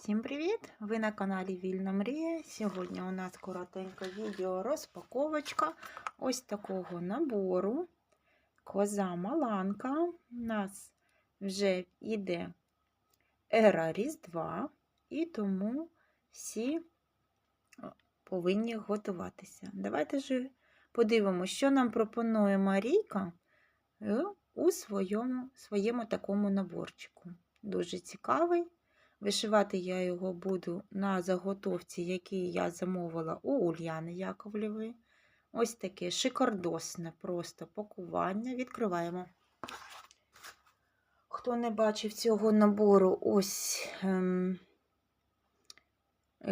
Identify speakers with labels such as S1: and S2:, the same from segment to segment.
S1: Всім привіт! Ви на каналі Вільна Мрія. Сьогодні у нас коротеньке відео розпаковочка ось такого набору. Коза Маланка. У нас вже йде ера Різдва, і тому всі повинні готуватися. Давайте ж подивимося, що нам пропонує Марійка е, у своєму, своєму такому наборчику. Дуже цікавий. Вишивати я його буду на заготовці, які я замовила у Ульяни Яковлєвої. Ось таке шикардосне просто пакування. Відкриваємо. Хто не бачив цього набору, ось ем,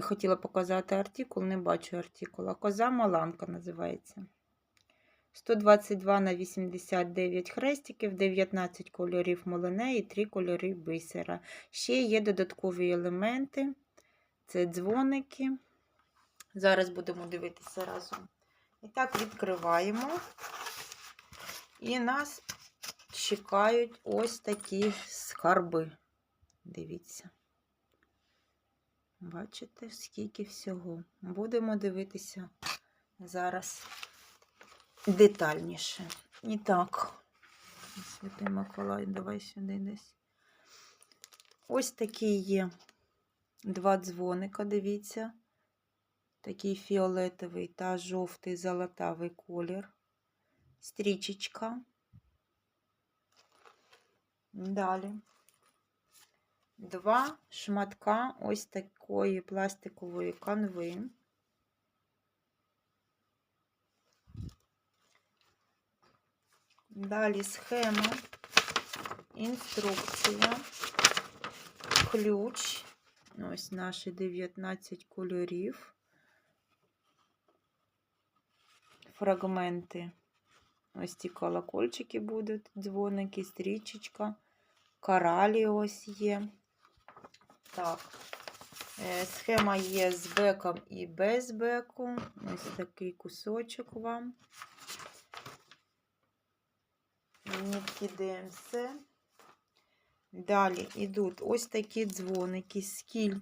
S1: хотіла показати артикул, не бачу артикула. Коза Маланка називається. 122 на 89 хрестиків, 19 кольорів молоне і 3 кольори бисера. Ще є додаткові елементи. Це дзвоники. Зараз будемо дивитися разом. І так, відкриваємо. І нас чекають ось такі скарби. Дивіться. Бачите, скільки всього. Будемо дивитися зараз детальніше. І так, Святий Миколай, давай сюди десь. Ось такі є два дзвоника, дивіться. Такий фіолетовий та жовтий золотавий колір. Стрічечка. Далі. Два шматка ось такої пластикової канви. Далі схема, інструкція, ключ. Ось наші 19 кольорів, фрагменти. Ось ці колокольчики будуть, дзвоники, стрічечка, коралі ось є. Так, схема є з беком і без беку. Ось такий кусочок вам нитки ДМС. Далі йдуть ось такі дзвоники, скіль,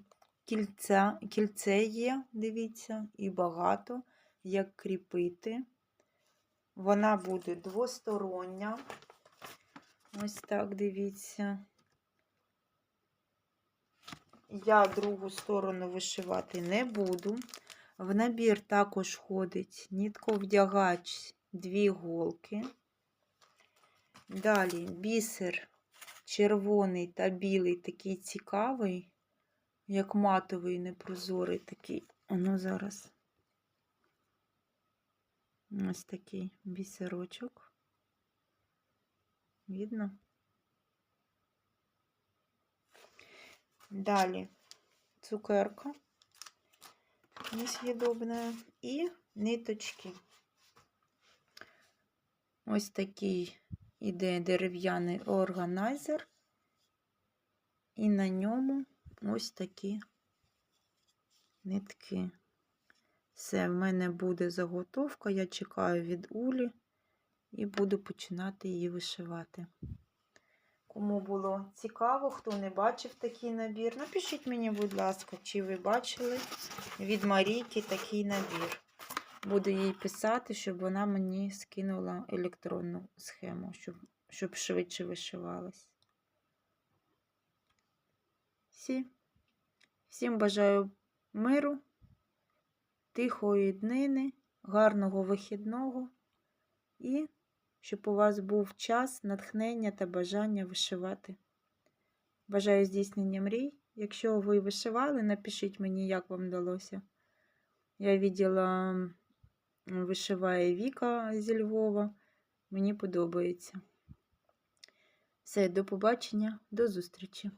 S1: кільця, кільце є, дивіться, і багато, як кріпити. Вона буде двостороння. Ось так дивіться. Я другу сторону вишивати не буду. В набір також входить нитковдягач, дві голки. Далі бісер червоний та білий, такий цікавий, як матовий, непрозорий такий. Воно зараз ось такий бісерочок. Видно? Далі цукерка несъедобная і ниточки. Ось такий іде дерев'яний органайзер, і на ньому ось такі нитки. Все, в мене буде заготовка, я чекаю від улі і буду починати її вишивати. Кому було цікаво, хто не бачив такий набір, напишіть мені, будь ласка, чи ви бачили від Марійки такий набір. Буду їй писати, щоб вона мені скинула електронну схему, щоб щоб швидше вишивалась. Всі. Всім бажаю миру, тихої днини, гарного вихідного і щоб у вас був час, натхнення та бажання вишивати. Бажаю здійснення мрій. Якщо ви вишивали, напишіть мені, як вам вдалося. Я виділа вишиває Віка зі Львова. Мені подобається. Все, до побачення, до зустрічі!